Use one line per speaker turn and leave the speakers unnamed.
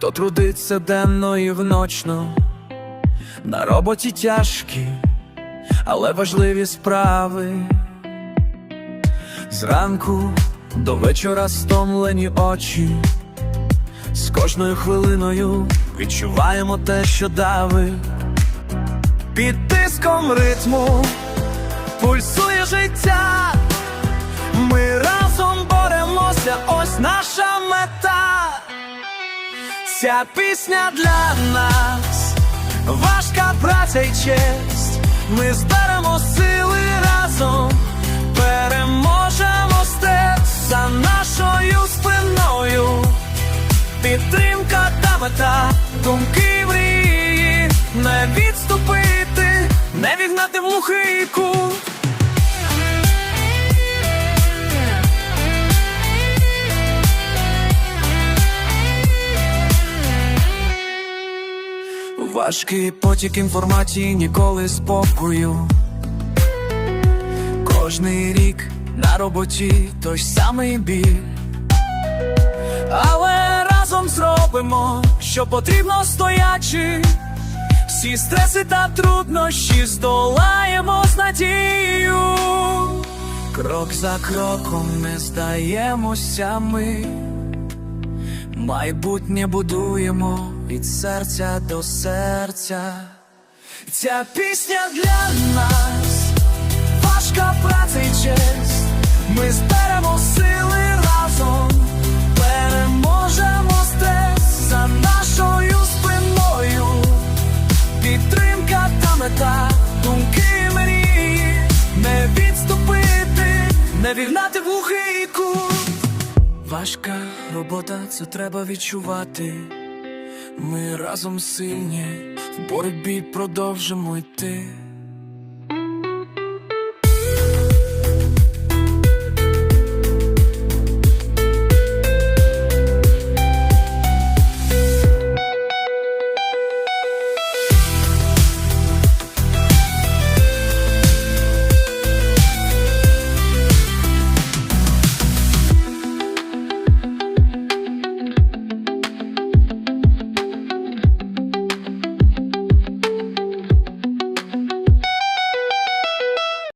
хто трудиться денно і вночно, на роботі тяжкі, але важливі справи. Зранку до вечора стомлені очі, з кожною хвилиною відчуваємо те, що дави. Під тиском ритму пульсує життя. Ми разом боремося, ось наша мета. Ця пісня для нас, важка праця й честь. Ми зберемо сили разом, переможемо стрес за нашою спиною. Підтримка та мета, думки мрії, не відступити, не вігнати в глухий кут. Важкий потік інформації ніколи спокою. Кожний рік на роботі той самий біль. Але разом зробимо, що потрібно стоячи. Всі стреси та труднощі здолаємо з надією. Крок за кроком не здаємося ми. Майбутнє будуємо від серця до серця. Ця пісня для нас, важка праця і честь. Ми зберемо сили разом, переможемо стрес за нашою спиною. Підтримка та мета, думки мрії, не відступити, не вігнати в глухий кут. Важка робота, це треба відчувати. Ми разом сильні, в боротьбі продовжимо йти.